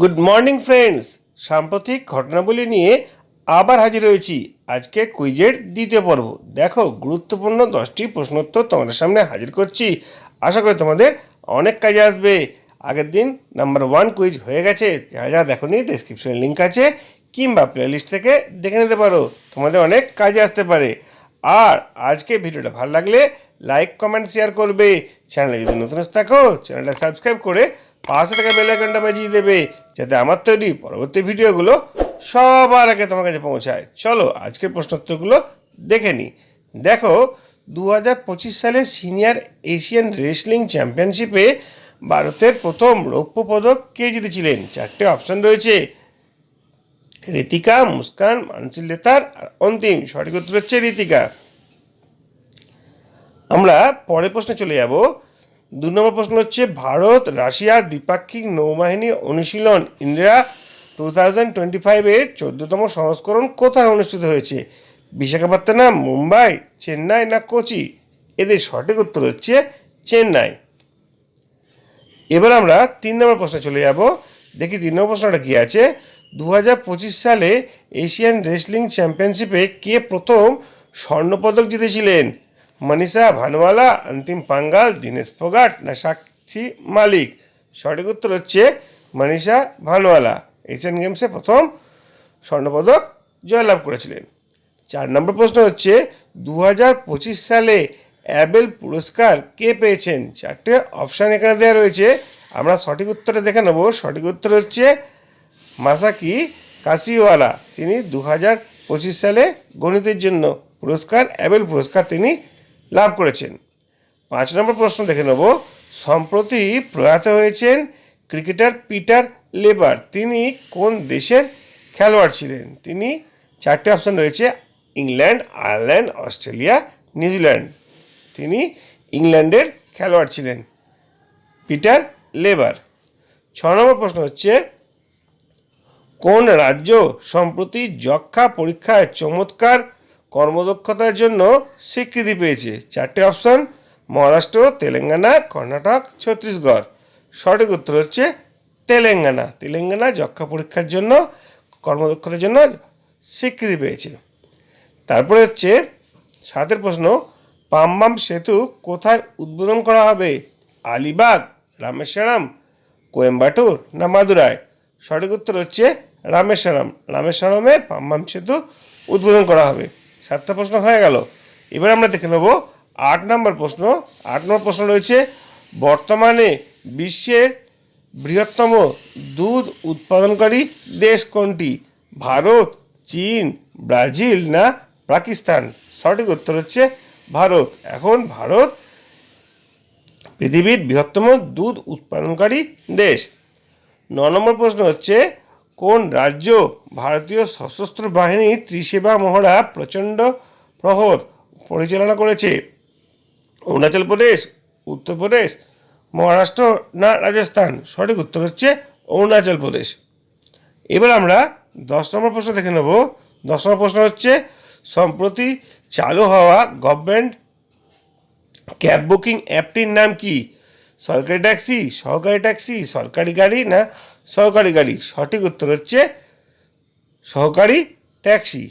Good morning friends সাম্প্রতিক ঘটনাবলী নিয়ে আবার হাজির হয়েছি। আজকে কুইজের দ্বিতীয় পর্ব। দেখো, গুরুত্বপূর্ণ দশটি প্রশ্নোত্তর তোমাদের সামনে হাজির করছি। আশা করি তোমাদের অনেক কাজে আসবে। আগের দিন নাম্বার ওয়ান কুইজ হয়ে গেছে। যা যা দেখোনি ডিসক্রিপশনে লিঙ্ক আছে কিংবা প্লেলিস্ট থেকে দেখে নিতে পারো। তোমাদের অনেক কাজে আসতে পারে। আর আজকে ভিডিওটা ভালো লাগলে লাইক কমেন্ট শেয়ার করবে। চ্যানেলে যদি নতুন থাকো, চ্যানেলটা সাবস্ক্রাইব করে পাশে থাকা বেল আইকনটা বাজিয়ে দেবে, যাতে আমার তৈরি পরবর্তী ভিডিওগুলো সবার আগে তোমার কাছে পৌঁছায়। চলো, আজকের প্রশ্নোত্তরগুলো দেখে নিই। দেখো দু হাজার পঁচিশ সালে সিনিয়র এশিয়ান রেসলিং চ্যাম্পিয়নশিপে ভারতের প্রথম রৌপ্য পদক কে জিতেছিলেন? চারটে অপশন রয়েছে। ঋতিকা মুস্কান মানসিল লেতার আর অন্তিম সঠিক উত্তর হচ্ছে ঋতিকা আমরা পরের প্রশ্নে চলে যাব। দু নম্বর প্রশ্ন হচ্ছে, ভারত, রাশিয়া দ্বিপাক্ষিক নৌবাহিনী অনুশীলন, ইন্দিরা টু থাউজেন্ড টোয়েন্টি ফাইভের চোদ্দতম সংস্করণ কোথায় অনুষ্ঠিত হয়েছে? বিশাখাপত্তনম, মুম্বাই, চেন্নাই না কোচি? এদের সঠিক উত্তর হচ্ছে, চেন্নাই। এবার আমরা তিন নম্বর প্রশ্নে চলে যাব। দেখি তিন নম্বর প্রশ্নটা কী আছে? দু হাজার পঁচিশ সালে এশিয়ান রেসলিং চ্যাম্পিয়নশিপে কে প্রথম স্বর্ণপদক জিতেছিলেন? মনীষা ভানওয়ালা, অন্তিম পাঙ্গাল, দীনেশ ফোগাট না সাক্ষী মালিক। সঠিক উত্তর হচ্ছে মনীষা ভানওয়ালা। এশিয়ান গেমসে প্রথম স্বর্ণপদক জয়লাভ করেছিলেন। চার নম্বর প্রশ্ন হচ্ছে দু হাজার পঁচিশ সালে অ্যাবেল পুরস্কার কে পেয়েছেন? চারটে অপশান এখানে দেওয়া রয়েছে। আমরা সঠিক উত্তরটা দেখে নেব। সঠিক উত্তর হচ্ছে মাসাকি কাশিওয়ালা। তিনি দু হাজার পঁচিশ সালে গণিতের জন্য পুরস্কার, অ্যাবেল পুরস্কার তিনি লাভ করেছেন। পাঁচ নম্বর প্রশ্ন দেখে নেব। সম্প্রতি প্রয়াত হয়েছেন ক্রিকেটার পিটার লেবার। তিনি কোন দেশের খেলোয়াড় ছিলেন? তিনি চারটে অপশন রয়েছে, ইংল্যান্ড, আয়ারল্যান্ড, অস্ট্রেলিয়া, নিউজিল্যান্ড। তিনি ইংল্যান্ডের খেলোয়াড় ছিলেন, পিটার লেবার। ছ নম্বর প্রশ্ন হচ্ছে, কোন রাজ্য সম্প্রতি যক্ষা পরীক্ষায় চমৎকার কর্মদক্ষতার জন্য স্বীকৃতি পেয়েছে। চারটে অপশন, মহারাষ্ট্র, তেলেঙ্গানা, কর্ণাটক, ছত্তিশগড়। সঠিক উত্তর হচ্ছে তেলেঙ্গানা। তেলেঙ্গানা যক্ষা পরীক্ষার জন্য, কর্মদক্ষতার জন্য স্বীকৃতি পেয়েছে। তারপরে হচ্ছে সাতের প্রশ্ন, পাম্বাম সেতু কোথায় উদ্বোধন করা হবে? আলিবাগ, রামেশ্বরম, কোয়েম্বাটুর না মাদুরাই? সঠিক উত্তর হচ্ছে রামেশ্বরম। রামেশ্বরমে পাম্বাম সেতু উদ্বোধন করা হবে। সাতটা প্রশ্ন হয়ে গেল। এবার আমরা দেখে নেব আট নম্বর প্রশ্ন। আট নম্বর প্রশ্ন রয়েছে, বর্তমানে বিশ্বের বৃহত্তম দুধ উৎপাদনকারী দেশ কোনটি? ভারত, চীন, ব্রাজিল না পাকিস্তান? সঠিক উত্তর হচ্ছে ভারত। এখন ভারত পৃথিবীর বৃহত্তম দুধ উৎপাদনকারী দেশ। ন নম্বর প্রশ্ন হচ্ছে কোন রাজ্য ভারতীয় সশস্ত্র বাহিনী ত্রিসেবা মহড়া প্রচণ্ড প্রহর পরিচালনা করেছে? অরুণাচল প্রদেশ উত্তরপ্রদেশ মহারাষ্ট্র না রাজস্থান? সঠিক উত্তর হচ্ছে অরুণাচল প্রদেশ। এবার আমরা দশ নম্বর প্রশ্ন দেখে নেব। দশ নম্বর প্রশ্ন হচ্ছে, সম্প্রতি চালু হওয়া গভর্নমেন্ট ক্যাব বুকিং অ্যাপটির নাম কি? সরকারি ট্যাক্সি, সহকারী ট্যাক্সি, সরকারি গাড়ি না সহকারী গাড়ি। সঠিক উত্তর হচ্ছে সহকারী ট্যাক্সি।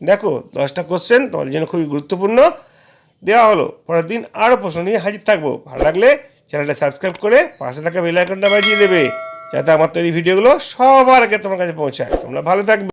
দেখো, দশটা কোশ্চেন তোমার জন্য খুবই গুরুত্বপূর্ণ। দেওয়া হলো। পরের দিন আরও প্রশ্ন নিয়ে হাজির থাকব। ভালো লাগলে চ্যানেলটা সাবস্ক্রাইব করে পাশে থাকা বেল আইকনটা বাজিয়ে দেবে, যাতে আমার তৈরি ভিডিওগুলো সবার আগে তোমার কাছে পৌঁছায়। তোমরা ভালো থাকবে।